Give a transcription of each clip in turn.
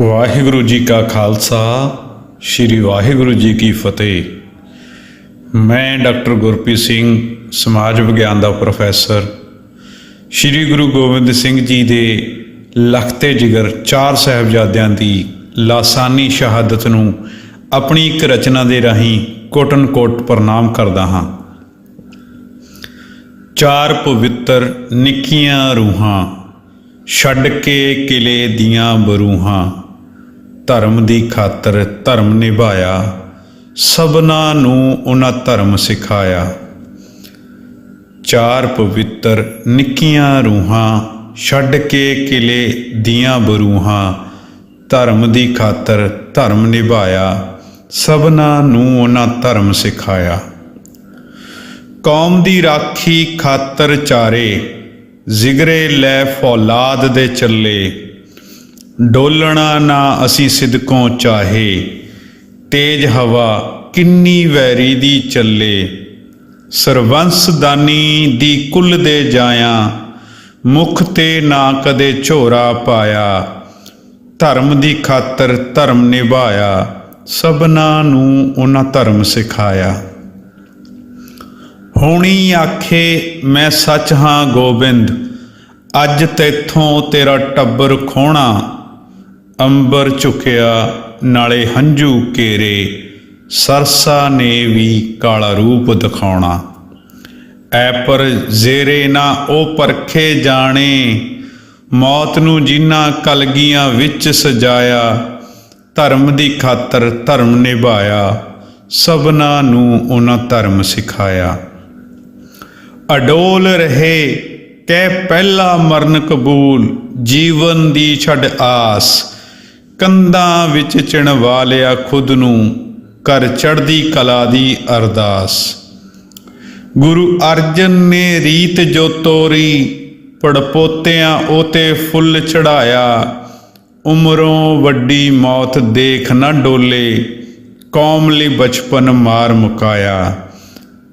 ਵਾਹਿਗੁਰੂ ਜੀ ਕਾ ਖਾਲਸਾ, ਸ੍ਰੀ ਵਾਹਿਗੁਰੂ ਜੀ ਕੀ ਫਤਿਹ। ਮੈਂ ਡਾਕਟਰ ਗੁਰਪ੍ਰੀਤ ਸਿੰਘ, ਸਮਾਜ ਵਿਗਿਆਨ ਦਾ ਪ੍ਰੋਫੈਸਰ। ਸ੍ਰੀ ਗੁਰੂ ਗੋਬਿੰਦ ਸਿੰਘ ਜੀ ਦੇ ਲਖਤੇ ਜਿਗਰ ਚਾਰ ਸਾਹਿਬਜ਼ਾਦਿਆਂ ਦੀ ਲਾਸਾਨੀ ਸ਼ਹਾਦਤ ਨੂੰ ਆਪਣੀ ਇੱਕ ਰਚਨਾ ਦੇ ਰਾਹੀਂ ਕੋਟਨ ਕੋਟ ਪ੍ਰਣਾਮ ਕਰਦਾ ਹਾਂ। ਚਾਰ ਪਵਿੱਤਰ ਨਿੱਕੀਆਂ ਰੂਹਾਂ, ਛੱਡ ਕੇ ਕਿਲੇ ਦੀਆਂ ਬਰੂਹਾਂ ਧਰਮ ਦੀ ਖਾਤਰ ਧਰਮ ਨਿਭਾਇਆ, ਸਭਨਾ ਨੂੰ ਉਹਨਾਂ ਧਰਮ ਸਿਖਾਇਆ। ਚਾਰ ਪਵਿੱਤਰ ਨਿੱਕੀਆਂ ਰੂਹਾਂ ਛੱਡ ਕੇ ਕਿਲੇ ਦੀਆਂ ਬਰੂਹਾਂ, ਧਰਮ ਦੀ ਖਾਤਰ ਧਰਮ ਨਿਭਾਇਆ, ਸਭਨਾ ਨੂੰ ਉਹਨਾਂ ਧਰਮ ਸਿਖਾਇਆ। ਕੌਮ ਦੀ ਰਾਖੀ ਖਾਤਰ ਚਾਰੇ, ਜ਼ਿਗਰੇ ਲੈ ਫੌਲਾਦ ਦੇ ਚੱਲੇ। ਡੋਲਣਾ ਨਾ ਅਸੀਂ ਸਿਦਕੋਂ ਚਾਹੇ। ਤੇਜ ਹਵਾ ਕਿੰਨੀ ਵੈਰੀ ਦੀ ਚੱਲੇ। ਸਰਵੰਸ ਦਾਨੀ ਦੀ ਕੁੱਲ ਦੇ ਜਾਇਆ। ਮੁਖ ਤੇ ਨਾ ਕਦੇ ਝੋਰਾ ਪਾਇਆ। ਧਰਮ ਦੀ ਖਾਤਰ ਧਰਮ ਨਿਭਾਇਆ। ਸਭਨਾ ਨੂੰ ਉਹਨਾਂ ਧਰਮ ਸਿਖਾਇਆ। ਹੋਣੀ ਆਖੇ, ਮੈਂ ਸੱਚ ਹਾਂ ਗੋਬਿੰਦ। ਅੱਜ ਤੇਥੋਂ ਤੇਰਾ ਟੱਬਰ ਖੋਣਾ। ਅੰਬਰ ਝੁਕਿਆ ਨਾਲੇ ਹੰਝੂ ਕੇਰੇ ਸਰਸਾ ਨੇ ਵੀ ਕਾਲਾ ਰੂਪ ਦਿਖਾਉਣਾ। ਐ ਪਰ ਜ਼ੇਰੇ ਨਾ ਉਹ ਪਰਖੇ ਜਾਣੇ। ਮੌਤ ਨੂੰ ਜਿਨ੍ਹਾਂ ਕਲਗੀਆਂ ਵਿੱਚ ਸਜਾਇਆ, ਧਰਮ ਦੀ ਖਾਤਰ ਧਰਮ ਨਿਭਾਇਆ, ਸਭਨਾ ਨੂੰ ਉਹਨਾਂ ਧਰਮ ਸਿਖਾਇਆ। ਅਡੋਲ ਰਹੇ, ਕਹਿ ਪਹਿਲਾ ਮਰਨ ਕਬੂਲ, ਜੀਵਨ ਦੀ ਛੱਡ ਆਸ। ਕੰਧਾਂ ਵਿੱਚ ਚਿਣਵਾ ਲਿਆ ਖੁਦ ਨੂੰ ਕਰ ਚੜਦੀ ਕਲਾ ਦੀ ਅਰਦਾਸ। ਗੁਰੂ ਅਰਜਨ ਨੇ ਰੀਤ ਜੋ ਤੋਰੀ, ਪੜਪੋਤਿਆਂ ਉਤੇ ਫੁੱਲ ਚੜਾਇਆ ਉਮਰੋਂ ਵੱਡੀ ਮੌਤ ਦੇਖ ਨਾ ਡੋਲੇ ਕੌਮ ਲਈ ਬਚਪਨ ਮਾਰ ਮੁਕਾਇਆ।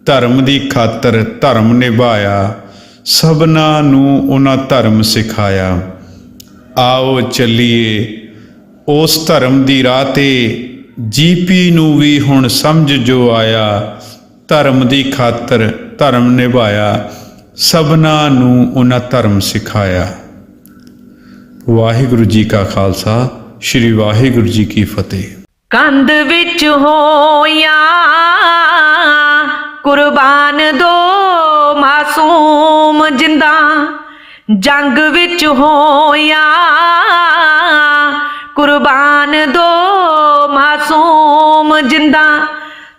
ਧਰਮ ਦੀ ਖਾਤਰ ਧਰਮ ਨਿਭਾਇਆ, ਸਭਨਾ ਨੂੰ ਉਹਨਾਂ ਧਰਮ ਸਿਖਾਇਆ। ਆਓ ਚੱਲੀਏ ਉਸ ਧਰਮ ਦੀ ਰਾਹ ਤੇ ਜੀਪੀ ਨੂੰ ਵੀ ਹੁਣ ਸਮਝ ਜੋ ਆਇਆ, ਧਰਮ ਦੀ ਖਾਤਰ ਧਰਮ ਨਿਭਾਇਆ, ਸਭਨਾ ਨੂੰ ਉਹਨਾਂ ਧਰਮ ਸਿਖਾਇਆ। ਵਾਹਿਗੁਰੂ ਜੀ ਕਾ ਖਾਲਸਾ, ਸ੍ਰੀ ਵਾਹਿਗੁਰੂ ਜੀ ਕੀ ਫਤਿਹ। ਕੰਧ ਵਿੱਚ ਹੋਇਆ ਕੁਰਬਾਨ ਦੋ ਮਾਸੂਮ ਜਿੰਦਾ, ਜੰਗ ਵਿੱਚ ਹੋਇਆ ਕੁਰਬਾਨ ਦੋ ਮਾਸੂਮ ਜਿੰਦਾ,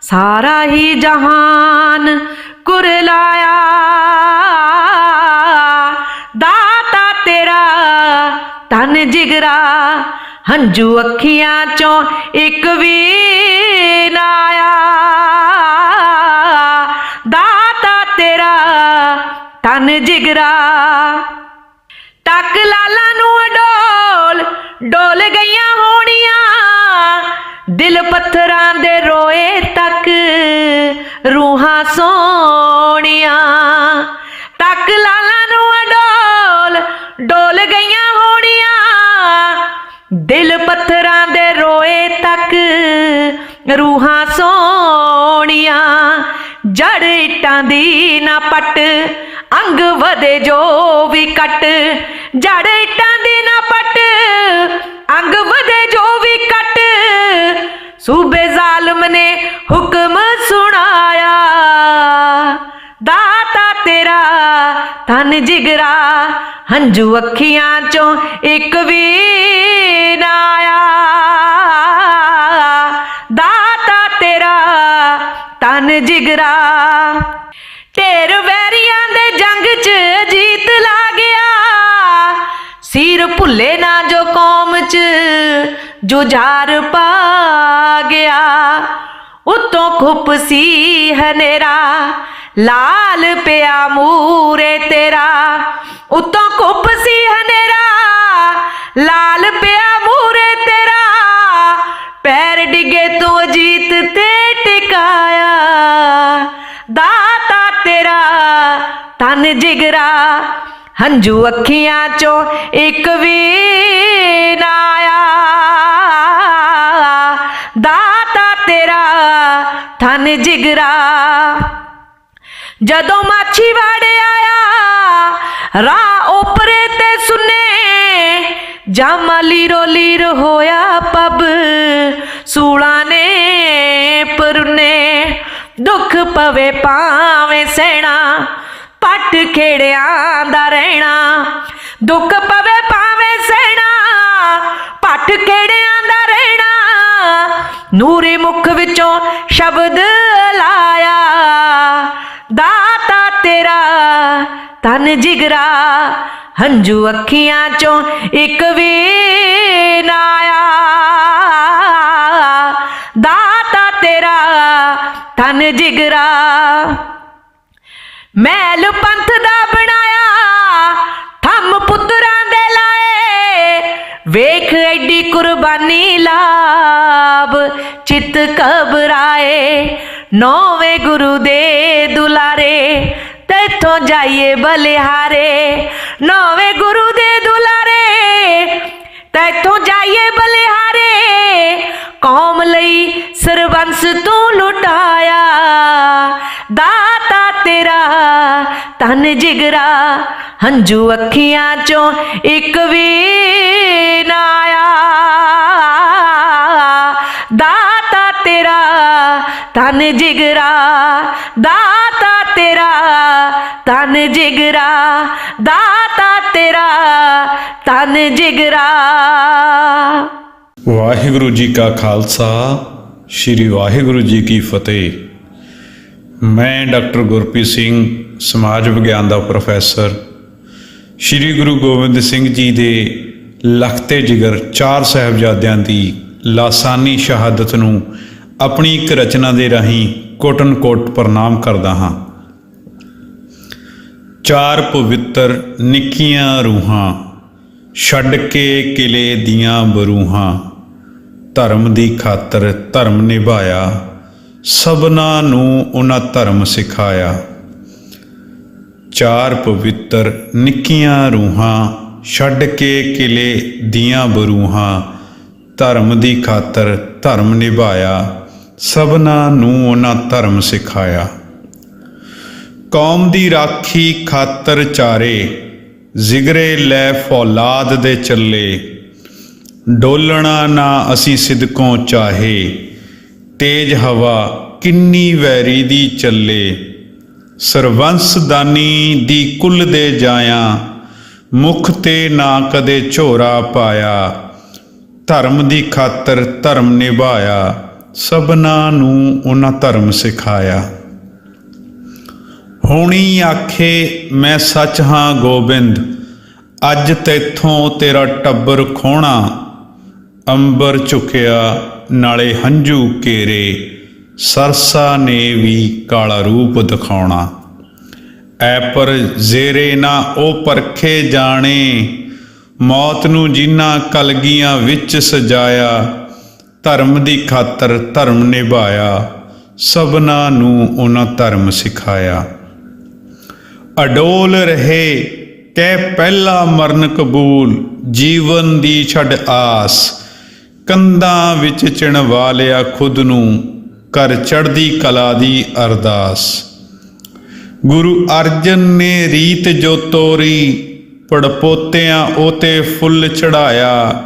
ਸਾਰਾ ਹੀ ਜਹਾਨ ਕੁਰਲਾਇਆ ਦਾਤਾ ਤੇਰਾ ਤਨ ਜਿਗਰਾ, ਹੰਝੂ ਅੱਖੀਆਂ ਚੋਂ ਇੱਕ ਵੀ ਨਾ ਆਇਆ। ਦਾਤਾ ਤੇਰਾ ਤਨ ਜਿਗਰਾ ਤੱਕ ਲਾਲਾ ਨੂੰ ਡੋਲ ਡੋਲ ਗਈਆਂ ਹੋਣੀਆਂ, ਦਿਲ ਪੱਥਰਾਂ ਦੇ ਰੋਏ ਤੱਕ, ਰੂਹਾਂ ਸੋਹਣੀਆਂ। ਤੱਕ ਲਾਲਾਂ ਨੂੰ ਅਡੋਲ ਡੋਲ ਗਈਆਂ ਹੋਣੀਆਂ, ਦਿਲ ਪੱਥਰਾਂ ਦੇ ਰੋਏ ਤੱਕ, ਰੂਹਾਂ ਸੋਹਣੀਆਂ। ਜੜ ਇੱਟਾਂ ਦੀ ਨਾ ਪੱਟ, ਅੰਗ ਵਧੇ ਜੋ ਵੀ ਕੱਟ। ਜੜ ਇੱਟਾਂ ਦੀ ਨਾ ਪੱਟ, ਅੰਗ ਵਧੇ ਜੋ ਵੀ ਕੱਟ। ਸੂਬੇ ਜ਼ਾਲਮ ਨੇ ਹੁਕਮ ਸੁਣਾਇਆ, ਦਾਤਾ ਤੇਰਾ ਤਨ ਜਿਗਰਾ, ਹੰਝੂ ਅੱਖੀਆਂ ਚੋਂ ਇੱਕ ਵੀ ਨਾ ਜਿਗਰਾ। ਢੇਰ ਵੈਰੀਆਂ ਦੇ ਜੰਗ 'ਚ ਜੀਤ ਲਾ ਗਿਆ। ਸਿਰ ਭੁੱਲੇ ਨਾ ਜੋ ਕੌਮ 'ਚ ਜੁਝਾਰ ਪਾ ਗਿਆ। ਉਤੋਂ ਖੁੱਪ ਸੀ ਹਨੇਰਾ, ਲਾਲ ਪਿਆ ਮੂਰੇ ਤੇਰਾ। ਉਤੋਂ ਖੁੱਪ ਸੀ ਹਨੇਰਾ, ਲਾਲ ਪਿਆ ਮੂਰੇ ਤਨ ਜਿਗਰਾ, ਹੰਝੂ ਅੱਖੀਆਂ ਚੋਂ ਇੱਕ ਵੀ ਨਾ ਆਇਆ। ਦਾਤਾ ਤੇਰਾ ਤਨ ਜਿਗਰਾ, ਜਦੋਂ ਮਾਛੀ ਵੜੇ ਆਇਆ, ਰਾਹ ਉਪਰੇ ਤੇ ਸੁਨੇ, ਜਮਲੀ ਰੋਲੀ ਹੋਇਆ ਪਬ, ਸੂਲਾ ਨੇ ਪਰਨੇ, ਦੁੱਖ ਪਵੇ ਪਾਵੇਂ ਸੈਣਾ ਪੱਟ ਖੇੜਿਆਂ ਦਾ ਰਹਿਣਾ, ਦੁੱਖ ਪਵੇ ਪਾਵੇਂ ਸਹਿਣਾ, ਪੱਟ ਖੇੜਿਆਂ ਦਾ ਰਹਿਣਾ, ਨੂਰੇ ਮੁਖ ਵਿੱਚੋਂ ਸ਼ਬਦ ਲਾਇਆ, ਦਾਤਾ ਤੇਰਾ, ਤਨ ਜਿਗਰਾ, ਹੰਝੂ ਅੱਖੀਆਂ ਚੋਂ ਇੱਕ ਵੀ ਨਾ ਆਇਆ। ਦਾਤਾ ਤੇਰਾ, ਤਨ ਜਿਗਰਾ ਮੈਲ ਪੰਥ ਦਾ ਬਣਾਇਆ, ਥੰਮ ਪੁੱਤਰਾਂ ਦੇ ਲਾਏ। ਵੇਖ ਐਡੀ ਕੁਰਬਾਨੀ ਲਾਭ, ਚਿਤ ਘਬਰਾਏ। ਨੌਵੇਂ ਗੁਰੂ ਦੇ ਦੁਲਾਰੇ ਤੇਥੋਂ ਜਾਈਏ ਬਲਿਹਾਰੇ। ਨੌਵੇਂ ਗੁਰੂ ਦੇ ਦੁਲਾਰੇ ਤੈਥੋਂ ਜਾਈਏ ਬਲਿਹਾਰੇ। ਕੌਮ ਲਈ ਸਰਬੰਸ ਤੂੰ ਲੁਟਾਇਆ ਦਾ ਤੇਰਾ ਤਨ ਜਿਗਰਾ, ਹੰਝੂ ਅੱਖੀਆਂ ਚੋਂ ਇੱਕ ਵੀ ਨਾ ਆਇਆ। ਦਾਤਾ ਤੇਰਾ ਤਨ ਜਿਗਰਾ, ਦਾਤਾ ਤੇਰਾ ਤਨ ਜਿਗਰਾ, ਦਾਤਾ ਤੇਰਾ ਤਨ ਜਿਗਰਾ। ਵਾਹਿਗੁਰੂ ਜੀ ਕਾ ਖਾਲਸਾ, ਸ੍ਰੀ ਵਾਹਿਗੁਰੂ ਜੀ ਕੀ ਫਤਿਹ। ਮੈਂ ਡਾਕਟਰ ਗੁਰਪ੍ਰੀਤ ਸਿੰਘ, ਸਮਾਜ ਵਿਗਿਆਨ ਦਾ ਪ੍ਰੋਫੈਸਰ। ਸ੍ਰੀ ਗੁਰੂ ਗੋਬਿੰਦ ਸਿੰਘ ਜੀ ਦੇ ਲਖਤੇ ਜਿਗਰ ਚਾਰ ਸਾਹਿਬਜ਼ਾਦਿਆਂ ਦੀ ਲਾਸਾਨੀ ਸ਼ਹਾਦਤ ਨੂੰ ਆਪਣੀ ਇੱਕ ਰਚਨਾ ਦੇ ਰਾਹੀਂ ਕੋਟਨ ਕੋਟ ਪ੍ਰਣਾਮ ਕਰਦਾ ਹਾਂ। ਚਾਰ ਪਵਿੱਤਰ ਨਿੱਕੀਆਂ ਰੂਹਾਂ, ਛੱਡ ਕੇ ਕਿਲੇ ਦੀਆਂ ਬਰੂਹਾਂ, ਧਰਮ ਦੀ ਖਾਤਰ ਧਰਮ ਨਿਭਾਇਆ। ਸਭਨਾ ਨੂੰ ਉਹਨਾਂ ਧਰਮ ਸਿਖਾਇਆ। ਚਾਰ ਪਵਿੱਤਰ ਨਿੱਕੀਆਂ ਰੂਹਾਂ ਛੱਡ ਕੇ ਕਿਲੇ ਦੀਆਂ ਬਰੂਹਾਂ ਧਰਮ ਦੀ ਖਾਤਰ ਧਰਮ ਨਿਭਾਇਆ, ਸਭਨਾ ਨੂੰ ਉਹਨਾਂ ਧਰਮ ਸਿਖਾਇਆ। ਕੌਮ ਦੀ ਰਾਖੀ ਖਾਤਰ ਚਾਰੇ, ਜ਼ਿਗਰੇ ਲੈ ਫੌਲਾਦ ਦੇ ਚੱਲੇ। ਡੋਲਣਾ ਨਾ ਅਸੀਂ ਸਿਦਕੋਂ ਚਾਹੇ ਤੇਜ ਹਵਾ ਕਿੰਨੀ ਵੈਰੀ ਦੀ ਚੱਲੇ। ਸਰਵੰਸ ਦਾਨੀ ਦੀ ਕੁੱਲ ਦੇ ਜਾਇਆ, ਮੁਖ ਤੇ ਨਾ ਕਦੇ ਝੋਰਾ ਪਾਇਆ। ਧਰਮ ਦੀ ਖਾਤਰ ਧਰਮ ਨਿਭਾਇਆ, ਸਭਨਾ ਨੂੰ ਉਹਨਾਂ ਧਰਮ ਸਿਖਾਇਆ। ਹੋਣੀ ਆਖੇ, ਮੈਂ ਸੱਚ ਹਾਂ ਗੋਬਿੰਦ, ਅੱਜ ਤੇਥੋਂ ਤੇਰਾ ਟੱਬਰ ਖੋਣਾ, ਅੰਬਰ ਝੁਕਿਆ ਨਾਲੇ ਹੰਝੂ ਕੇਰੇ, ਸਰਸਾ ਨੇ ਵੀ ਕਾਲਾ ਰੂਪ ਦਿਖਾਉਣਾ। ਐ ਪਰ ਜ਼ੇਰੇ ਨਾ ਉਹ ਪਰਖੇ ਜਾਣੇ, ਮੌਤ ਨੂੰ ਜਿਨ੍ਹਾਂ ਕਲਗੀਆਂ ਵਿੱਚ ਸਜਾਇਆ, ਧਰਮ ਦੀ ਖਾਤਰ ਧਰਮ ਨਿਭਾਇਆ, ਸਭਨਾ ਨੂੰ ਉਹਨਾਂ ਧਰਮ ਸਿਖਾਇਆ। ਅਡੋਲ ਰਹੇ, ਕਹਿ ਪਹਿਲਾ ਮਰਨ ਕਬੂਲ, ਜੀਵਨ ਦੀ ਛੱਡ ਆਸ ਕੰਧਾਂ ਵਿੱਚ ਚਿਣਵਾ ਲਿਆ ਖੁਦ ਨੂੰ ਕਰ ਚੜਦੀ ਕਲਾ ਦੀ ਅਰਦਾਸ। ਗੁਰੂ ਅਰਜਨ ਨੇ ਰੀਤ ਜੋ ਤੋਰੀ, ਪੜਪੋਤਿਆਂ ਉਤੇ ਫੁੱਲ ਚੜਾਇਆ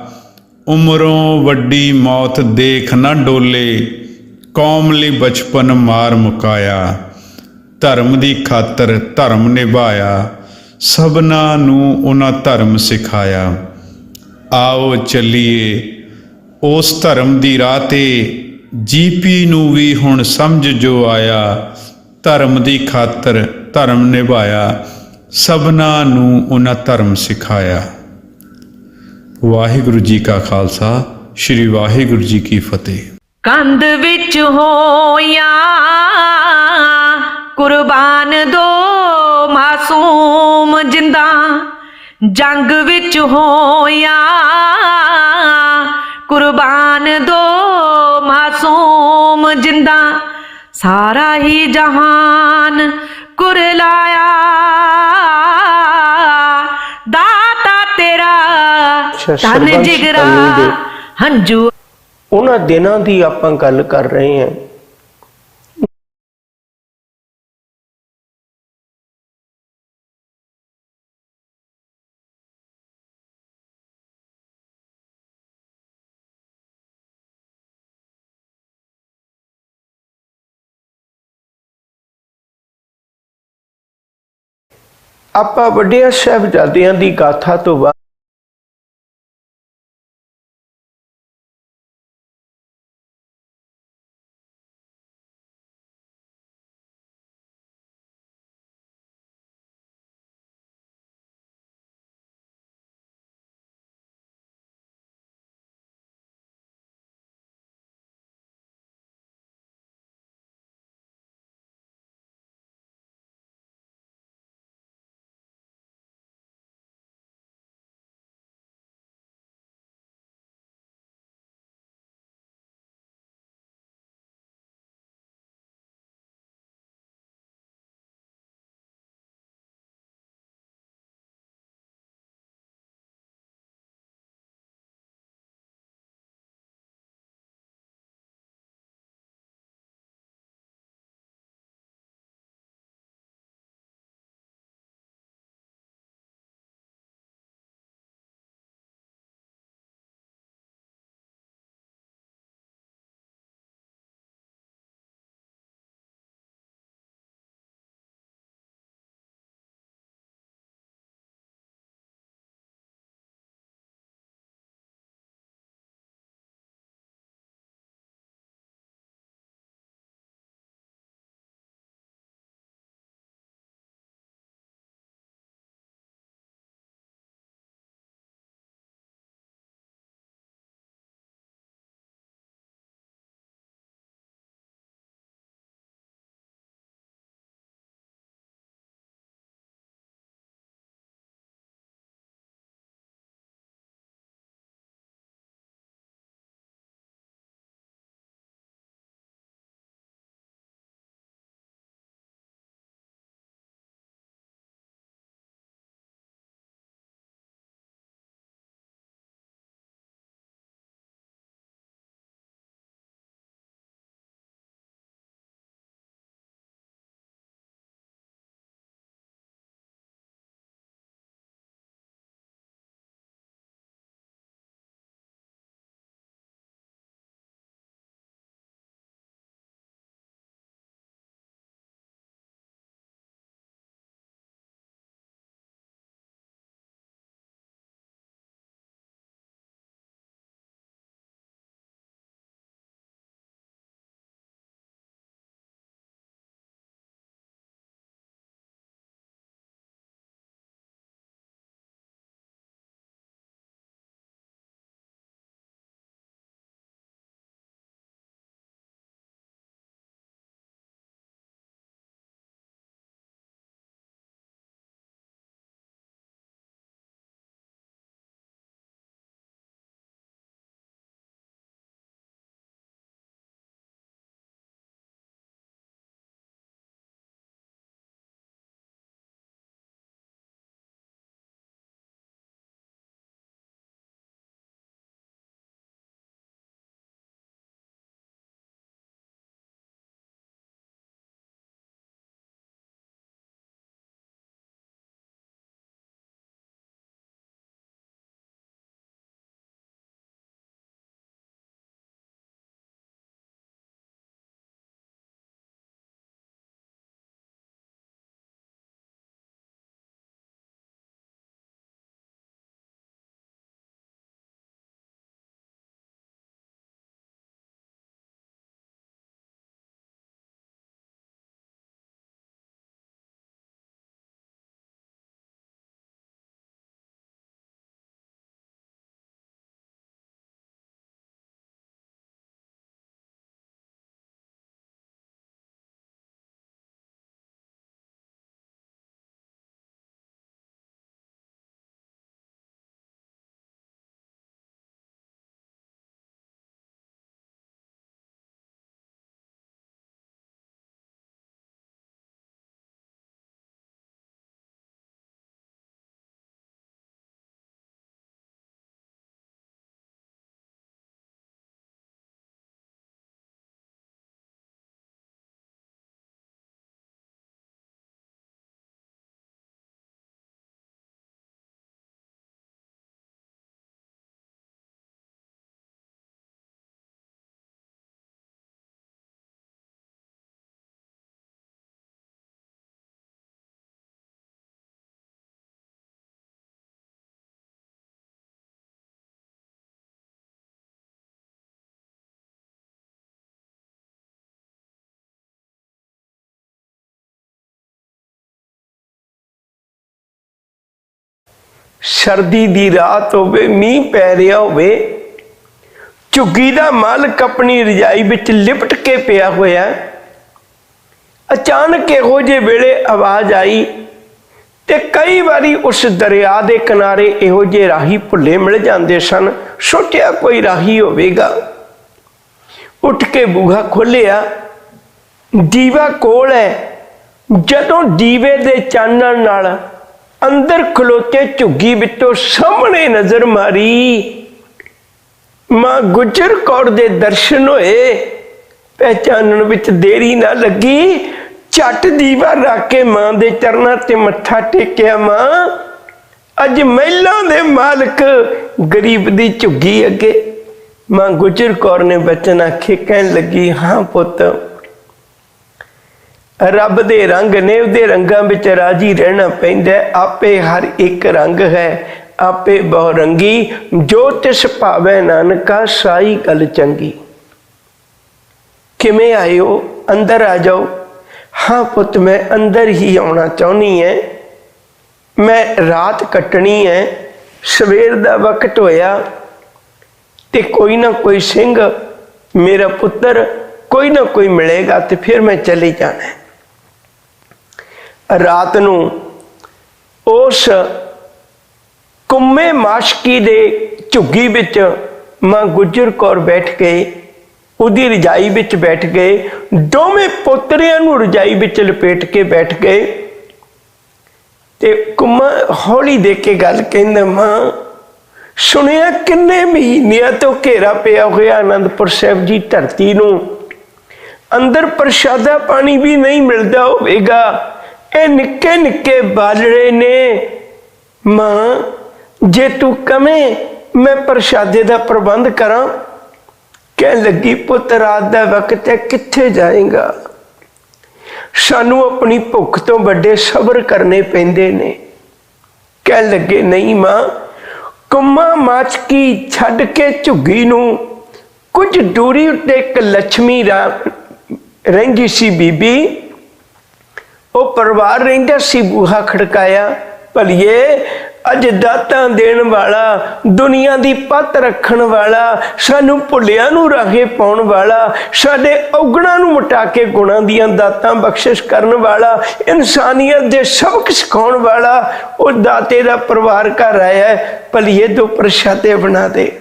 ਉਮਰੋਂ ਵੱਡੀ ਮੌਤ ਦੇਖ ਨਾ ਡੋਲੇ ਕੌਮ ਲਈ ਬਚਪਨ ਮਾਰ ਮੁਕਾਇਆ। ਧਰਮ ਦੀ ਖਾਤਰ ਧਰਮ ਨਿਭਾਇਆ, ਸਭਨਾ ਨੂੰ ਉਹਨਾਂ ਧਰਮ ਸਿਖਾਇਆ। ਆਓ ਚੱਲੀਏ ਉਸ ਧਰਮ ਦੀ ਰਾਹ ਤੇ ਜੀਪੀ ਨੂੰ ਵੀ ਹੁਣ ਸਮਝ ਜੋ ਆਇਆ, ਧਰਮ ਦੀ ਖਾਤਰ ਧਰਮ ਨਿਭਾਇਆ, ਸਭਨਾ ਨੂੰ ਉਹਨਾਂ ਧਰਮ ਸਿਖਾਇਆ। ਵਾਹਿਗੁਰੂ ਜੀ ਕਾ ਖਾਲਸਾ, ਸ੍ਰੀ ਵਾਹਿਗੁਰੂ ਜੀ ਕੀ ਫਤਿਹ। ਕੰਧ ਵਿੱਚ ਹੋਇਆ ਕੁਰਬਾਨ ਦੋ ਮਾਸੂਮ ਜਿੰਦਾ, ਜੰਗ ਵਿੱਚ ਹੋਇਆ ਕੁਰਬਾਨ ਦੋ ਮਾਸੂਮ ਜਿੰਦਾ ਸਾਰਾ ਹੀ ਜਹਾਨ ਕੁਰਲਾਇਆ ਦਾਤਾ ਤੇਰਾ ਤਨ ਜਿਗਰਾ। ਹੰਝੂ। ਉਹਨਾਂ ਦਿਨਾਂ ਦੀ ਆਪਾਂ ਗੱਲ ਕਰ ਰਹੇ ਹਾਂ। ਆਪਾਂ ਵੱਡਿਆਂ ਸਾਹਿਬਜ਼ਾਦਿਆਂ ਦੀ ਗਾਥਾ ਤੋਂ ਸਰਦੀ ਦੀ ਰਾਤ ਹੋਵੇ, ਮੀਂਹ ਪੈ ਰਿਹਾ ਹੋਵੇ, ਝੁੱਗੀ ਦਾ ਮਾਲਕ ਆਪਣੀ ਰਜਾਈ ਵਿੱਚ ਲਿਪਟ ਕੇ ਪਿਆ ਹੋਇਆ। ਅਚਾਨਕ ਇਹੋ ਜਿਹੇ ਵੇਲੇ ਆਵਾਜ਼ ਆਈ ਤੇ ਕਈ ਵਾਰੀ ਉਸ ਦਰਿਆ ਦੇ ਕਿਨਾਰੇ ਇਹੋ ਜਿਹੇ ਰਾਹੀ ਭੁੱਲੇ ਮਿਲ ਜਾਂਦੇ ਸਨ। ਸੋਚਿਆ ਕੋਈ ਰਾਹੀ ਹੋਵੇਗਾ। ਉੱਠ ਕੇ ਬੂਹਾ ਖੋਲਿਆ ਦੀਵਾ ਕੋਲ ਹੈ। ਜਦੋਂ ਦੀਵੇ ਦੇ ਚਾਨਣ ਨਾਲ ਅੰਦਰ ਖਲੋਤੇ ਝੁੱਗੀ ਵਿੱਚੋਂ ਸਾਹਮਣੇ ਨਜ਼ਰ ਮਾਰੀ। ਮਾਂ ਗੁਜਰ ਕੌਰ ਦੇ ਦਰਸ਼ਨ ਹੋਏ। ਪਹਿਚਾਨਣ ਵਿੱਚ ਦੇਰੀ ਨਾ ਲੱਗੀ। ਝੱਟ ਦੀਵਾ ਰੱਖ ਕੇ ਮਾਂ ਦੇ ਚਰਨਾਂ ਤੇ ਮੱਥਾ ਟੇਕਿਆ ਮਾਂ। ਅੱਜ ਮਹਿਲਾਂ ਦੇ ਮਾਲਕ ਗਰੀਬ ਦੀ ਝੁੱਗੀ ਅੱਗੇ। ਮਾਂ ਗੁਜਰ ਕੌਰ ਨੇ ਬਚਨ ਆਖੇ ਕਹਿਣ ਲੱਗੀ, ਹਾਂ ਪੁੱਤ ਰੱਬ ਦੇ ਰੰਗ ਨੇ ਉਹਦੇ ਰੰਗਾਂ ਵਿੱਚ ਰਾਜੀ ਰਹਿਣਾ ਪੈਂਦਾ ਆਪੇ ਹਰ ਇੱਕ ਰੰਗ ਹੈ, ਆਪੇ ਬਹੁ ਰੰਗੀ, ਜੋ ਤਿਸ ਭਾਵੇ ਨਾਨਕਾ, ਸਾਈ ਗੱਲ ਚੰਗੀ। ਕਿਵੇਂ ਆਇਓ? ਅੰਦਰ ਆ ਜਾਓ। ਹਾਂ ਪੁੱਤ, ਮੈਂ ਅੰਦਰ ਹੀ ਆਉਣਾ ਚਾਹੁੰਦੀ ਐ। ਮੈਂ ਰਾਤ ਕੱਟਣੀ ਐ, ਸਵੇਰ ਦਾ ਵਕਤ ਹੋਇਆ ਤੇ ਕੋਈ ਨਾ ਕੋਈ ਸਿੰਘ ਮੇਰਾ ਪੁੱਤਰ ਕੋਈ ਨਾ ਕੋਈ ਮਿਲੇਗਾ ਤੇ ਫਿਰ ਮੈਂ ਚਲੇ ਜਾਣਾ। ਰਾਤ ਨੂੰ ਉਸ ਕੁੰਮੇ ਮਾਸ਼ਕੀ ਦੇ ਝੁੱਗੀ ਵਿੱਚ ਮਾਂ ਗੁਜਰ ਕੌਰ ਬੈਠ ਗਏ ਉਹਦੀ ਰਜਾਈ ਵਿੱਚ ਬੈਠ ਗਏ ਦੋਵੇਂ ਪੋਤਰਿਆਂ ਨੂੰ ਰਜਾਈ ਵਿੱਚ ਲਪੇਟ ਕੇ ਬੈਠ ਗਏ। ਤੇ ਕੁੰਮਾ ਹੌਲੀ ਦੇ ਕੇ ਗੱਲ ਕਹਿੰਦਾ, ਮਾਂ, ਸੁਣਿਆ ਕਿੰਨੇ ਮਹੀਨਿਆਂ ਤੋਂ ਘੇਰਾ ਪਿਆ ਹੋਇਆ ਆਨੰਦਪੁਰ ਸਾਹਿਬ ਜੀ ਧਰਤੀ ਨੂੰ? ਅੰਦਰ ਪ੍ਰਸ਼ਾਦਾ ਪਾਣੀ ਵੀ ਨਹੀਂ ਮਿਲਦਾ ਹੋਵੇਗਾ। ਇਹ ਨਿੱਕੇ ਨਿੱਕੇ ਬਾਲੜੇ ਨੇ। ਮਾਂ, ਜੇ ਤੂੰ ਕਵੇਂ ਮੈਂ ਪ੍ਰਸ਼ਾਦੇ ਦਾ ਪ੍ਰਬੰਧ ਕਰਾਂ, ਕਹਿ ਲੱਗੀ, ਪੁੱਤ, ਰਾਤ ਦਾ ਵਕਤ ਹੈ, ਕਿੱਥੇ ਜਾਏਗਾ? ਸਾਨੂੰ ਆਪਣੀ ਭੁੱਖ ਤੋਂ ਵੱਡੇ ਸਬਰ ਕਰਨੇ ਪੈਂਦੇ ਨੇ। ਕਹਿ ਲੱਗੇ, ਨਹੀਂ ਮਾਂ, ਕੁੰਮਾ ਮਾਚਕੀ ਛੱਡ ਕੇ ਝੁੱਗੀ ਨੂੰ ਕੁਝ ਦੂਰੀ ਉੱਤੇ ਇੱਕ ਲక్ష్ਮੀ ਰਹਿੰਦੀ ਸੀ ਬੀਬੀ। ਉਹ ਪਰਿਵਾਰ ਰਹਿੰਦਾ ਸੀ ਬੂਹਾ ਖੜਕਾਇਆ, ਭਲੀਏ, ਅੱਜ ਦਾਤਾਂ ਦੇਣ ਵਾਲਾ, ਦੁਨੀਆ ਦੀ ਪੱਤ ਰੱਖਣ ਵਾਲਾ, ਸਾਨੂੰ ਭੁੱਲਿਆਂ ਨੂੰ ਰਾਹੇ ਪਾਉਣ ਵਾਲਾ, ਸਾਡੇ ਔਗਣਾਂ ਨੂੰ ਮਟਾ ਕੇ ਗੁਣਾਂ ਦੀਆਂ ਦਾਤਾਂ ਬਖਸ਼ਿਸ਼ ਕਰਨ ਵਾਲਾ, ਇਨਸਾਨੀਅਤ ਦੇ ਸਬਕ ਸਿਖਾਉਣ ਵਾਲਾ, ਉਹ ਦਾਤੇ ਦਾ ਪਰਿਵਾਰ ਘਰ ਆਇਆ ਭਲੀਏ ਦੋ ਪ੍ਰਸ਼ਾਦੇ ਬਣਾ ਦੇ।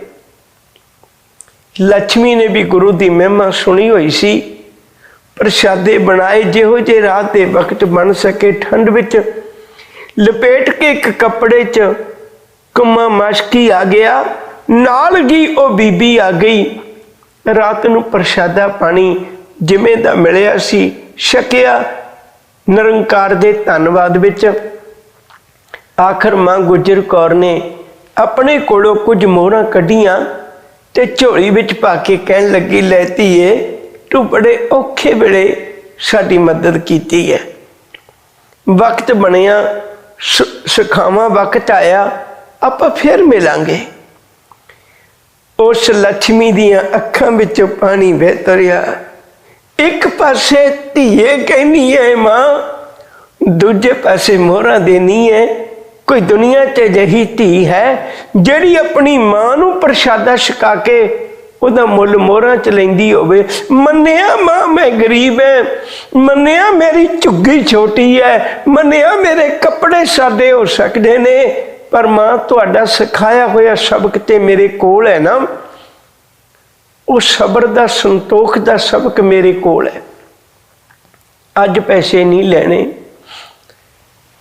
ਲక్ష్ਮੀ ਨੇ ਵੀ ਗੁਰੂ ਦੀ ਮਹਿਮਾ ਸੁਣੀ ਹੋਈ ਸੀ। ਪ੍ਰਸ਼ਾਦੇ ਬਣਾਏ, ਜਿਹੋ ਜੇ ਰਾਤ ਦੇ ਵਕਤ ਬਣ ਸਕੇ। ਠੰਡ ਵਿੱਚ ਲਪੇਟ ਕੇ ਇੱਕ ਕੱਪੜੇ 'ਚ ਕੁਮਾ ਮਸ਼ਕੀ ਆ ਗਿਆ। ਨਾਲ ਹੀ ਉਹ ਬੀਬੀ ਆ ਗਈ। ਰਾਤ ਨੂੰ ਪ੍ਰਸ਼ਾਦਾ ਪਾਣੀ ਜਿਵੇਂ ਦਾ ਮਿਲਿਆ ਸੀ, ਛਕਿਆ ਨਿਰੰਕਾਰ ਦੇ ਧੰਨਵਾਦ ਵਿੱਚ। ਆਖਰ ਮਾਂ ਗੁਜਰ ਕੌਰ ਨੇ ਆਪਣੇ ਕੋਲੋਂ ਕੁਝ ਮੋਹਰਾਂ ਕੱਢੀਆਂ ਤੇ ਝੋਲੀ ਵਿੱਚ ਪਾ ਕੇ ਕਹਿਣ ਲੱਗੀ, ਲੈ ਧੀਏ ਤੂੰ ਬੜੇ ਔਖੇ ਵੇਲੇ ਸਾਡੀ ਮਦਦ ਕੀਤੀ ਹੈ। ਵਕਤ ਬਣਿਆ ਸੁਖਾਵਾਂ ਵਕਤ ਆਇਆ, ਆਪਾਂ ਫਿਰ ਮਿਲਾਂਗੇ। ਉਸ ਲక్ష్ਮੀ ਦੀਆਂ ਅੱਖਾਂ ਵਿੱਚੋਂ ਪਾਣੀ ਵਹਿ ਤੁਰਿਆ। ਇੱਕ ਪਾਸੇ ਧੀਏ ਕਹਿੰਦੀ ਐ ਮਾਂ, ਦੂਜੇ ਪਾਸੇ ਮੋਹਰਾ ਦੇਣੀ ਐ ਕੋਈ ਦੁਨੀਆ 'ਚ ਅਜਿਹੀ ਧੀ ਹੈ ਜਿਹੜੀ ਆਪਣੀ ਮਾਂ ਨੂੰ ਪ੍ਰਸ਼ਾਦਾ ਛਕਾ ਕੇ ਉਹਦਾ ਮੁੱਲ ਮੋਹਰਾਂ 'ਚ ਲੈਂਦੀ ਹੋਵੇ। ਮੰਨਿਆ ਮਾਂ, ਮੈਂ ਗਰੀਬ ਐ। ਮੰਨਿਆ ਮੇਰੀ ਝੁੱਗੀ ਛੋਟੀ ਐ। ਮੰਨਿਆ ਮੇਰੇ ਕੱਪੜੇ ਸਾਦੇ ਹੋ ਸਕਦੇ ਨੇ। ਪਰ ਮਾਂ, ਤੁਹਾਡਾ ਸਿਖਾਇਆ ਹੋਇਆ ਸਬਕ ਤੇ ਮੇਰੇ ਕੋਲ ਹੈ ਨਾ। ਉਹ ਸਬਰ ਦਾ, ਸੰਤੋਖ ਦਾ ਸਬਕ ਮੇਰੇ ਕੋਲ ਹੈ ਅੱਜ ਪੈਸੇ ਨਹੀਂ ਲੈਣੇ।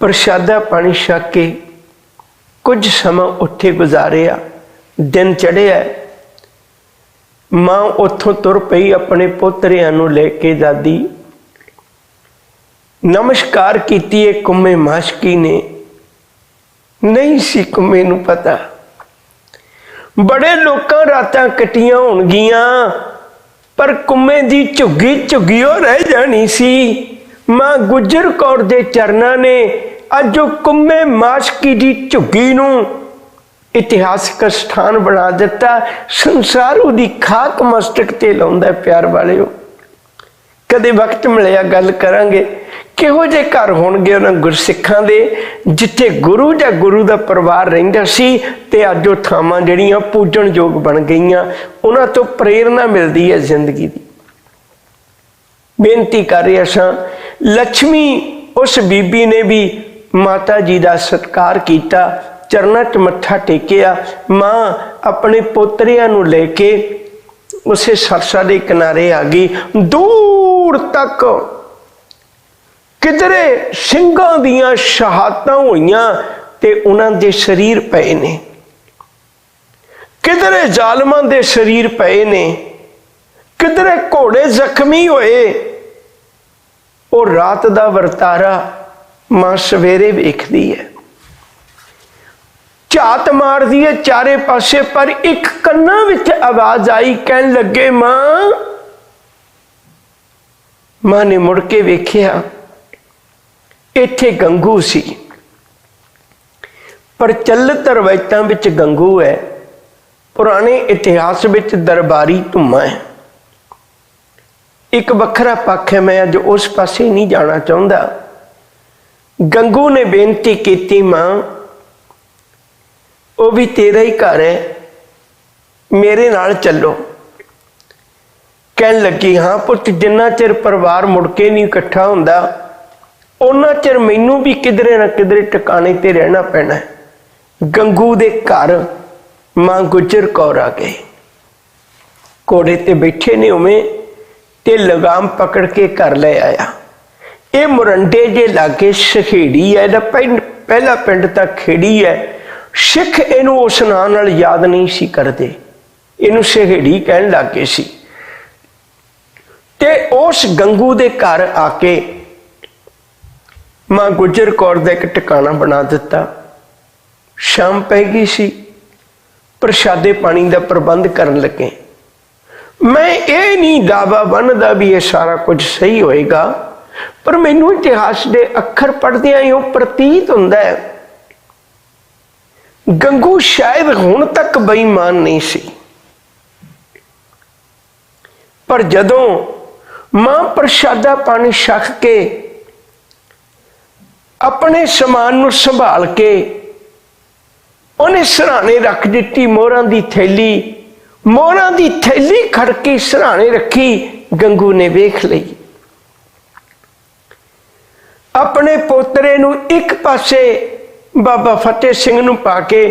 ਪ੍ਰਸ਼ਾਦਾ ਪਾਣੀ ਛਕ ਕੇ ਕੁਝ ਸਮਾਂ ਉੱਥੇ ਗੁਜ਼ਾਰਿਆ। ਦਿਨ ਚੜਿਆ ਮਾਂ ਉੱਥੋਂ ਤੁਰ ਪਈ ਆਪਣੇ ਪੋਤਰਿਆਂ ਨੂੰ ਲੈ ਕੇ ਦਾਦੀ। ਨਮਸਕਾਰ ਕੀਤੀ ਏ ਕੁੰਮੇ ਮਾਸ਼ਕੀ ਨੇ। ਨਹੀਂ ਸੀ ਕੁੰਮੇ ਨੂੰ ਪਤਾ। ਬੜੇ ਲੋਕਾਂ ਰਾਤਾਂ ਕਟੀਆਂ ਹੋਣਗੀਆਂ, ਪਰ ਕੁੰਮੇ ਦੀ ਝੁੱਗੀ ਝੁੱਗੀਓ ਰਹਿ ਜਾਣੀ ਸੀ। ਮਾਂ ਗੁਜਰ ਕੌਰ ਦੇ ਚਰਨਾਂ ਨੇ ਅੱਜ ਉਹ ਕੁੰਮੇ ਮਾਸ਼ਕੀ ਦੀ ਝੁੱਗੀ ਨੂੰ ਇਤਿਹਾਸਕ ਸਥਾਨ ਬਣਾ ਦਿੱਤਾ, ਸੰਸਾਰ ਉਹਦੀ ਖਾਕ ਮਸਤਕ ਤੇ ਲਾਉਂਦਾ ਪਿਆਰ ਵਾਲਿਓ। ਕਦੇ ਵਕਤ ਮਿਲਿਆ ਗੱਲ ਕਰਾਂਗੇ, ਕਿਹੋ ਜਿਹੇ ਘਰ ਹੋਣਗੇ ਉਹਨਾਂ ਗੁਰਸਿੱਖਾਂ ਦੇ, ਜਿੱਥੇ ਗੁਰੂ ਜਾਂ ਗੁਰੂ ਦਾ ਪਰਿਵਾਰ ਰਹਿੰਦਾ ਸੀ ਤੇ ਅੱਜ ਉਹ ਥਾਵਾਂ ਜਿਹੜੀਆਂ ਪੂਜਣਯੋਗ ਬਣ ਗਈਆਂ, ਉਹਨਾਂ ਤੋਂ ਪ੍ਰੇਰਣਾ ਮਿਲਦੀ ਹੈ ਜ਼ਿੰਦਗੀ ਦੀ। ਬੇਨਤੀ ਕਰ ਰਿਹਾ ਸਾਂ ਲక్ష్ਮੀ ਉਸ ਬੀਬੀ ਨੇ ਵੀ ਮਾਤਾ ਜੀ ਦਾ ਸਤਿਕਾਰ ਕੀਤਾ ਚਰਨਾਂ 'ਚ ਮੱਥਾ ਟੇਕਿਆ, ਮਾਂ ਆਪਣੇ ਪੋਤਰਿਆਂ ਨੂੰ ਲੈ ਕੇ ਉਸੇ ਸਰਸਾ ਦੇ ਕਿਨਾਰੇ ਆ ਗਈ। ਦੂਰ ਤੱਕ ਕਿਧਰੇ ਸਿੰਘਾਂ ਦੀਆਂ ਸ਼ਹਾਦਤਾਂ ਹੋਈਆਂ ਤੇ ਉਹਨਾਂ ਦੇ ਸਰੀਰ ਪਏ ਨੇ। ਕਿਧਰੇ ਜ਼ਾਲਮਾਂ ਦੇ ਸਰੀਰ ਪਏ ਨੇ, ਕਿਧਰੇ ਘੋੜੇ ਜ਼ਖਮੀ ਹੋਏ। ਉਹ ਰਾਤ ਦਾ ਵਰਤਾਰਾ ਮਾਂ ਸਵੇਰੇ ਵੇਖਦੀ ਹੈ। ਝਾਤ ਮਾਰਦੀ ਹੈ ਚਾਰੇ ਪਾਸੇ, ਪਰ ਇੱਕ ਕੰਨਾਂ ਵਿੱਚ ਆਵਾਜ਼ ਆਈ, ਕਹਿਣ ਲੱਗੇ, ਮਾਂ। ਮਾਂ ਨੇ ਮੁੜ ਕੇ ਵੇਖਿਆ, ਇੱਥੇ ਗੰਗੂ ਸੀ। ਪ੍ਰਚਲਿਤ ਰਵਾਇਤਾਂ ਵਿੱਚ ਗੰਗੂ ਹੈ। ਪੁਰਾਣੇ ਇਤਿਹਾਸ ਵਿੱਚ ਦਰਬਾਰੀ ਧੁੰਮਾ ਹੈ। ਇੱਕ ਵੱਖਰਾ ਪੱਖ ਹੈ, ਮੈਂ ਅੱਜ ਉਸ ਪਾਸੇ ਨਹੀਂ ਜਾਣਾ ਚਾਹੁੰਦਾ। ਗੰਗੂ ਨੇ ਬੇਨਤੀ ਕੀਤੀ, ਮਾਂ ਉਹ ਵੀ ਤੇਰਾ ਹੀ ਘਰ ਹੈ। ਮੇਰੇ ਨਾਲ ਚੱਲੋ। ਕਹਿਣ ਲੱਗੀ, ਹਾਂ ਪੁੱਤ, ਜਿੰਨਾ ਚਿਰ ਪਰਿਵਾਰ ਮੁੜ ਕੇ ਨਹੀਂ ਇਕੱਠਾ ਹੁੰਦਾ ਉਹਨਾਂ ਚਿਰ ਮੈਨੂੰ ਵੀ ਕਿਧਰੇ ਨਾ ਕਿਧਰੇ ਟਿਕਾਣੇ ਤੇ ਰਹਿਣਾ ਪੈਣਾ ਗੰਗੂ ਦੇ ਘਰ ਮਾਂ ਗੁਜਰ ਕੌਰ ਆ ਗਏ ਕੋੜੇ ਤੇ ਬੈਠੇ ਨੇ ਉਵੇਂ ਤੇ ਲਗਾਮ ਪਕੜ ਕੇ ਘਰ ਲੈ ਆਇਆ। ਇਹ ਮੁਰੰਡੇ ਜੇ ਲਾਗੇ ਸ਼ਖੇੜੀ ਹੈ, ਇਹਦਾ ਪਿੰਡ ਪਹਿਲਾ ਪਿੰਡ ਤਾਂ ਖੇੜੀ ਹੈ। ਸਿੱਖ ਇਹਨੂੰ ਉਸ ਨਾਂ ਨਾਲ ਯਾਦ ਨਹੀਂ ਸੀ ਕਰਦੇ। ਇਹਨੂੰ ਸ਼ਹੇੜੀ ਕਹਿਣ ਲੱਗੇ ਸੀ। ਤੇ ਉਸ ਗੰਗੂ ਦੇ ਘਰ ਆ ਕੇ ਮਾਂ ਗੁਜਰ ਕੌਰ ਦਾ ਇੱਕ ਟਿਕਾਣਾ ਬਣਾ ਦਿੱਤਾ। ਸ਼ਾਮ ਪੈ ਗਈ ਸੀ। ਪ੍ਰਸ਼ਾਦੇ ਪਾਣੀ ਦਾ ਪ੍ਰਬੰਧ ਕਰਨ ਲੱਗੇ। ਮੈਂ ਇਹ ਨਹੀਂ ਦਾਵਾ ਬੰਨਦਾ ਵੀ ਇਹ ਸਾਰਾ ਕੁਝ ਸਹੀ ਹੋਏਗਾ, ਪਰ ਮੈਨੂੰ ਇਤਿਹਾਸ ਦੇ ਅੱਖਰ ਪੜ੍ਹਦਿਆਂ ਹੀ ਉਹ ਪ੍ਰਤੀਤ ਹੁੰਦਾ ਹੈ। ਗੰਗੂ ਸ਼ਾਇਦ ਹੁਣ ਤੱਕ ਬੇਈਮਾਨ ਨਹੀਂ ਸੀ। ਪਰ ਜਦੋਂ ਮਾਂ ਪ੍ਰਸ਼ਾਦਾ ਪਾਣੀ ਛਕ ਕੇ ਆਪਣੇ ਸਮਾਨ ਨੂੰ ਸੰਭਾਲ ਕੇ ਉਹਨੇ ਸਰਾਣੇ ਰੱਖ ਦਿੱਤੀ, ਮੋਹਰਾਂ ਦੀ ਥੈਲੀ, ਮੋਹਰਾਂ ਦੀ ਥੈਲੀ ਖੜਕੀ ਸਰਾਣੇ ਰੱਖੀ, ਗੰਗੂ ਨੇ ਵੇਖ ਲਈ। ਆਪਣੇ ਪੋਤਰੇ ਨੂੰ ਇੱਕ ਪਾਸੇ ਬਾਬਾ ਫਤਿਹ ਸਿੰਘ ਨੂੰ ਪਾ ਕੇ,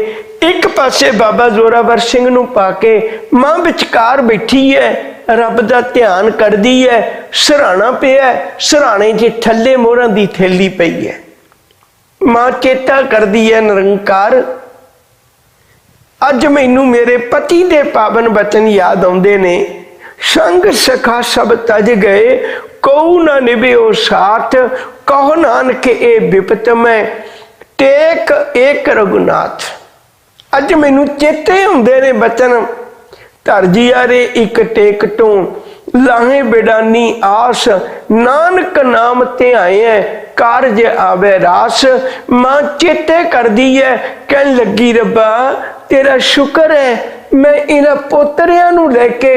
ਇੱਕ ਪਾਸੇ ਬਾਬਾ ਜ਼ੋਰਾਵਰ ਸਿੰਘ ਨੂੰ ਪਾ ਕੇ ਮਾਂ ਵਿਚਕਾਰ ਬੈਠੀ ਹੈ ਰੱਬ ਦਾ ਧਿਆਨ ਕਰਦੀ ਹੈ ਸਰਾਣਾ ਪਿਆ, ਸਰਾਣੇ 'ਚ ਥੱਲੇ ਮੋਹਰਾਂ ਦੀ ਥੈਲੀ ਪਈ ਹੈ ਮਾਂ ਚੇਤਾ ਕਰਦੀ ਹੈ ਨਿਰੰਕਾਰ, ਅੱਜ ਮੈਨੂੰ ਮੇਰੇ ਪਤੀ ਦੇ ਪਾਵਨ ਬਚਨ ਯਾਦ ਆਉਂਦੇ ਨੇ। ਸੰਗ ਸਖਾ ਸਭ ਤਜ ਗਏ, ਕਉ ਨਾ ਨਿਭਿਓ ਸਾਥ, ਕਹੋ ਨਾਨਕ ਇਹ ਵਿਪਤ ਮੈਂ। ਟੇਕ ਏਕ ਰਗੁਨਾਥ ਅੱਜ ਮੈਨੂੰ ਚੇਤੇ ਹੁੰਦੇ ਨੇ ਬਚਨ। ਧਰਜੀ ਆਰੇ ਇੱਕ ਟੇਕ ਤੋਂ ਲਾਹੇ ਬਿਡਾਨੀ ਆਸ। ਨਾਨਕ ਨਾਮ ਤੇ ਆਏ ਕਾਰਜ ਆਵੇ ਰਾਸ। ਮਾਂ ਚੇਤੇ ਕਰਦੀ ਹੈ ਕਹਿਣ ਲੱਗੀ, ਰੱਬਾ, ਤੇਰਾ ਸ਼ੁਕਰ ਹੈ ਮੈਂ ਇਹਨਾਂ ਪੋਤਰਿਆਂ ਨੂੰ ਲੈ ਕੇ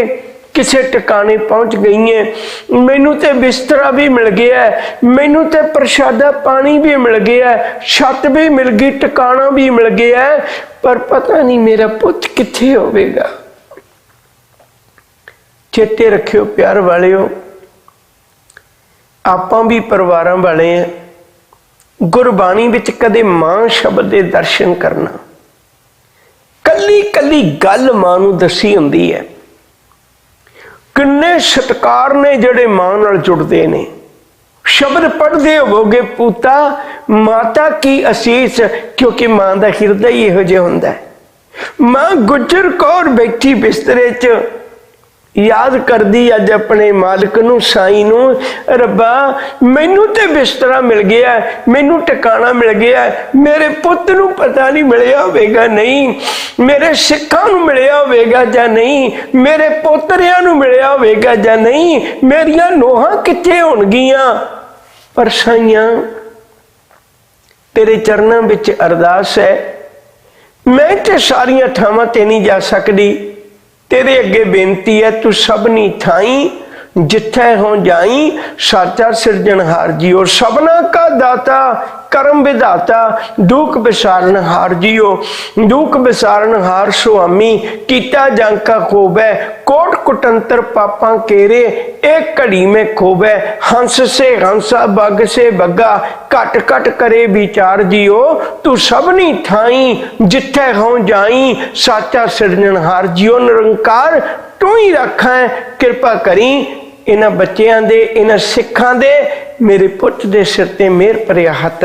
ਕਿਸੇ ਟਿਕਾਣੇ ਪਹੁੰਚ ਗਈ ਹੈ ਮੈਨੂੰ ਤੇ ਬਿਸਤਰਾ ਵੀ ਮਿਲ ਗਿਆ। ਮੈਨੂੰ ਤੇ ਪ੍ਰਸ਼ਾਦਾ ਪਾਣੀ ਵੀ ਮਿਲ ਗਿਆ। ਛੱਤ ਵੀ ਮਿਲ ਗਈ ਟਿਕਾਣਾ ਵੀ ਮਿਲ ਗਿਆ। ਹੈ, ਪਰ ਪਤਾ ਨਹੀਂ ਮੇਰਾ ਪੁੱਤ ਕਿੱਥੇ ਹੋਵੇਗਾ। ਚੇਤੇ ਰੱਖਿਓ ਪਿਆਰ ਵਾਲਿਓ ਆਪਾਂ ਵੀ ਪਰਿਵਾਰਾਂ ਵਾਲੇ ਆ। ਗੁਰਬਾਣੀ ਵਿੱਚ ਕਦੇ ਮਾਂ ਸ਼ਬਦ ਦੇ ਦਰਸ਼ਨ ਕਰਨਾ। ਕੱਲੀ ਕੱਲੀ ਗੱਲ ਮਾਂ ਨੂੰ ਦੱਸੀ ਹੁੰਦੀ ਹੈ। ਕਿੰਨੇ ਸਤਕਾਰ ਨੇ ਜਿਹੜੇ ਮਾਂ ਨਾਲ ਜੁੜਦੇ ਨੇ। ਸ਼ਬਦ ਪੜ੍ਹਦੇ ਹੋਵੋਗੇ ਪੂਤਾ, ਮਾਤਾ ਕੀ ਅਸੀਸ? ਕਿਉਂਕਿ ਮਾਂ ਦਾ ਹਿਰਦਾ ਹੀ ਇਹੋ ਜਿਹਾ ਹੁੰਦਾ ਹੈ। ਮਾਂ ਗੁਜਰ ਕੌਰ ਬੈਠੀ ਬਿਸਤਰੇ 'ਚ ਯਾਦ ਕਰਦੀ ਅੱਜ ਆਪਣੇ ਮਾਲਕ ਨੂੰ, ਸਾਈ ਨੂੰ, ਰੱਬਾ, ਮੈਨੂੰ ਤੇ ਬਿਸਤਰਾ ਮਿਲ ਗਿਆ, ਮੈਨੂੰ ਟਿਕਾਣਾ ਮਿਲ ਗਿਆ, ਮੇਰੇ ਪੁੱਤ ਨੂੰ ਪਤਾ ਨਹੀਂ ਮਿਲਿਆ ਹੋਵੇਗਾ ਨਹੀਂ, ਮੇਰੇ ਸਿੱਖਾਂ ਨੂੰ ਮਿਲਿਆ ਹੋਵੇਗਾ ਜਾਂ ਨਹੀਂ, ਮੇਰੇ ਪੋਤਰਿਆਂ ਨੂੰ ਮਿਲਿਆ ਹੋਵੇਗਾ ਜਾਂ ਨਹੀਂ, ਮੇਰੀਆਂ ਨੋਹਾਂ ਕਿੱਥੇ ਹੋਣਗੀਆਂ? ਪਰ ਸਾਈਆਂ ਤੇਰੇ ਚਰਨਾਂ ਵਿੱਚ ਅਰਦਾਸ ਹੈ, ਮੈਂ ਤੇ ਸਾਰੀਆਂ ਥਾਵਾਂ ਤੇ ਨਹੀਂ ਜਾ ਸਕਦੀ। ਤੇਰੇ ਅੱਗੇ ਬੇਨਤੀ ਹੈ, ਤੂੰ ਸਭਨੀ ਥਾਈ, ਜਿੱਥੇ ਹੋ ਜਾਈ ਸਾਚਾ ਸਿਰਜਣਹਾਰ ਜੀਓ, ਸਭਨਾ ਕਾ ਦਾਤਾ, ਕਰਮ ਵਿਧਾਤਾ, ਦੁਖ ਵਿਸਾਰਨ ਹਾਰ ਜੀਓ, ਦੁਖ ਵਿਸਾਰਨ ਹਾਰ ਸੁਆਮੀ, ਕੀਤਾ ਜੰਕਾ ਖੋਬੈ ਕੋਟ ਕੁਟੰਤਰ ਪਾਪਾਂ ਕੇਰੇ ਇੱਕ ਘੜੀ ਮੇ ਖੋਬੈ ਹੰਸ ਸੇ ਹੰਸਾ, ਬਗ ਸੇ ਬੱਗਾ, ਘਟ ਘਟ ਕਰੇ ਵਿਚਾਰ ਜੀਓ ਤੂੰ ਸਭਨੀ ਥਾਈ, ਜਿੱਥੇ ਹੋ ਜਾਈ, ਸਾਚਾ ਸਿਰਜਣਹਾਰ ਜੀਓ ਨਿਰੰਕਾਰ ਤੂੰ ਹੀ ਰੱਖਾਂ, ਕਿਰਪਾ ਕਰੀ। ਇਹਨਾਂ ਬੱਚਿਆਂ ਦੇ ਇਹਨਾਂ ਸਿੱਖਾਂ ਦੇ, ਮੇਰੇ ਪੁੱਤ ਦੇ ਸਿਰ ਤੇ ਮਿਹਰ ਭਰਿਆ ਹੱਥ